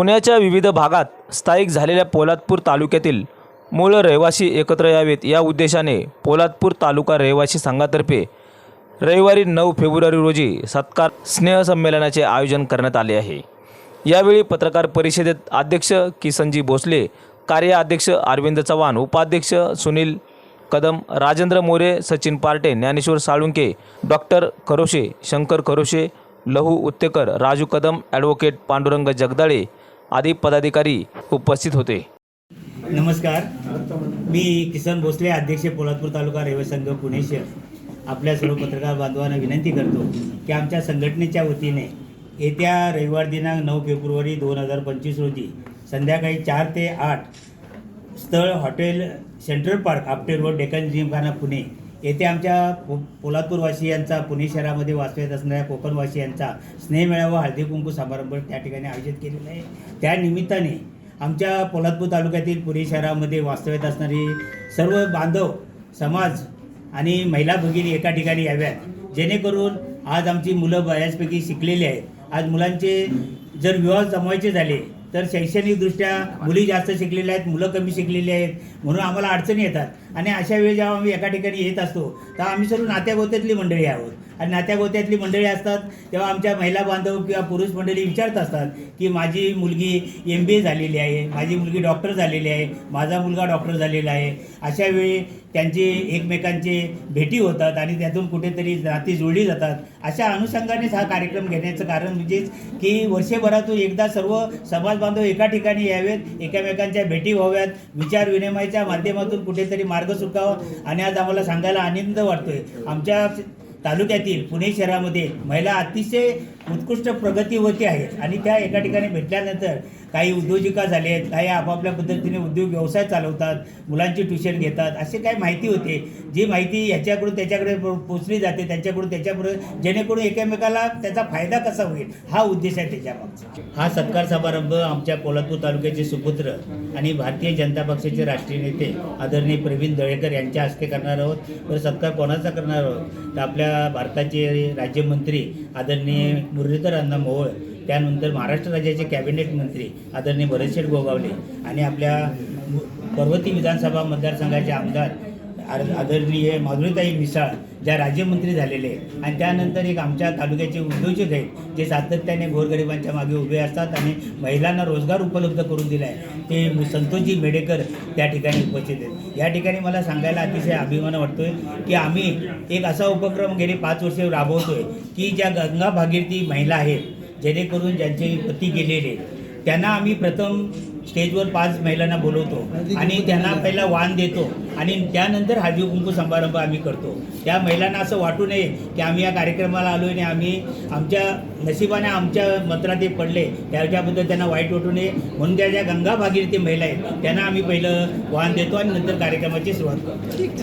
पुण्याच्या विविध भागात स्थायिक झालेल्या पोलादपूर तालुक्यातील मूळ रहिवासी एकत्र यावेत. या उद्देशाने पोलादपूर तालुका रहिवासी संघातर्फे रविवारी नऊ फेब्रुवारी रोजी सत्कार स्नेहसंमेलनाचे आयोजन करण्यात आले आहे. यावेळी पत्रकार परिषदेत अध्यक्ष किसनजी भोसले कार्याध्यक्ष अरविंद चव्हाण उपाध्यक्ष सुनील कदम राजेंद्र मोरे सचिन पार्टे ज्ञानेश्वर साळुंके डॉक्टर खरोशे शंकर खरोशे लहू उत्तेकर राजू कदम ॲडव्होकेट पांडुरंग जगदाळे आदी पदाधिकारी उपस्थित होते. नमस्कार. मी किसन भोसले अध्यक्ष पोलादपूर तालुका रेल्वे संघ पुणे शहर. आपल्या सर्व पत्रकार बांधवांना विनंती करतो की आमच्या संघटनेच्या वतीने येत्या रविवार दिनांक नऊ फेब्रुवारी दोन हजार पंचवीस रोजी संध्याकाळी चार ते आठ स्थळ hotel central park Apte road Deccan Gymkhana Pune येथे आमच्या पो पोलादपूरवासियांचा पुणे शहरामध्ये वास्तव्यात असणाऱ्या कोकणवासियांचा स्नेहमेळावा हळदी कुंकू समारंभ त्या ठिकाणी आयोजित केलेला आहे. त्या निमित्ताने आमच्या पोलादपूर तालुक्यातील पुणे शहरामध्ये वास्तव्यात असणारी सर्व बांधव समाज आणि महिला भगिनी एका ठिकाणी याव्यात. जेणेकरून आज आमची मुलं बऱ्याचपैकी शिकलेली आहेत. आज मुलांचे जर विवाह जमवायचे झाले तर शैक्षणिकदृष्ट्या मुली जास्त शिकलेल्या आहेत मुलं कमी शिकलेली आहेत म्हणून आम्हाला अडचणी येतात. आणि अशा वेळी जेव्हा आम्ही एका ठिकाणी येत असतो तर आम्ही सर्व नात्यागोत्यातली मंडळी आहोत. आणि नात्यागोत्यातली मंडळी असतात तेव्हा आमच्या महिला बांधव किंवा पुरुष मंडळी विचारत असतात की माझी मुलगी एम बी ए झालेली आहे माझी मुलगी डॉक्टर झालेली आहे माझा मुलगा डॉक्टर झालेला आहे. अशा वेळी त्यांचे एकमेकांचे भेटी होतात आणि त्यातून कुठेतरी नाती जुळली जातात. अशा अनुषंगानेच हा कार्यक्रम घेण्याचं कारण म्हणजेच की वर्षभरातून एकदा सर्व समाज बांधव एका ठिकाणी यावेत एकमेकांच्या भेटी व्हाव्यात विचार विनिमयाच्या माध्यमातून कुठेतरी मार्ग सुटावा आणि आज आम्हाला सांगायला आनंद वाटतोय. आमच्या तालुक्यातील पुणे शहरामध्ये महिला अतिशय उत्कृष्ट प्रगतीवरती आहेत आणि त्या एका ठिकाणी भेटल्यानंतर काही उद्योजिका झाले आहेत काही आपापल्या पद्धतीने उद्योग व्यवसाय चालवतात मुलांची ट्युशन घेतात असे काही माहिती होते. जी माहिती ह्याच्याकडून त्याच्याकडे पोचली जाते त्यांच्याकडून त्याच्याकडे जेणेकरून एकमेकाला त्याचा फायदा कसा होईल हा उद्देश आहे त्याच्यामागचा हा सत्कार समारंभ आमच्या कोल्हापूर तालुक्याचे सुपुत्र आणि भारतीय जनता पक्षाचे राष्ट्रीय नेते आदरणीय प्रवीण दळेकर यांच्या हस्ते करणार आहोत. तर सत्कार कोणाचा करणार आहोत? तर आपल्या भारताचे राज्यमंत्री आदरणीय मुरलीधर अण्णा मोहोळ त्यानंतर महाराष्ट्र राज्याचे कॅबिनेट मंत्री आदरणीय भरतशेठ गोगावले आणि आपल्या पर्वती विधानसभा मतदारसंघाचे आमदार आदरणीय माधुरीताई मिसाळ ज्या राज्यमंत्री झालेले आहेत. आणि त्यानंतर एक आमच्या तालुक्याचे उद्योजक आहेत जे सातत्याने गोरगरिबांच्या मागे उभे असतात आणि महिलांना रोजगार उपलब्ध करून दिला आहे. ते संतोषजी मेडेकर त्या ठिकाणी उपस्थित आहेत. या ठिकाणी मला सांगायला अतिशय अभिमान वाटतो आहे की आम्ही एक असा उपक्रम गेले पाच वर्षे राबवतो आहे की ज्या गंगा भागीरथी महिला आहेत जेणेकरून ज्यांचे पती गेलेले त्यांना आम्ही प्रथम स्टेजवर पाच महिलांना बोलवतो आणि त्यांना पहिला वाण देतो. आणि त्यानंतर हळदी कुंकू समारंभ आम्ही करतो. त्या महिलांना असं वाटू नये की आम्ही या कार्यक्रमाला आलो आणि आम्ही आमच्या नशिबाने आमच्या मंत्रात ते पडले. त्याच्याबद्दल त्यांना वाईट वाटू नये. म्हणून त्या ज्या गंगा भागीरथी महिला आहेत त्यांना आम्ही पहिलं वाण देतो आणि नंतर कार्यक्रमाची सुरुवात करतो.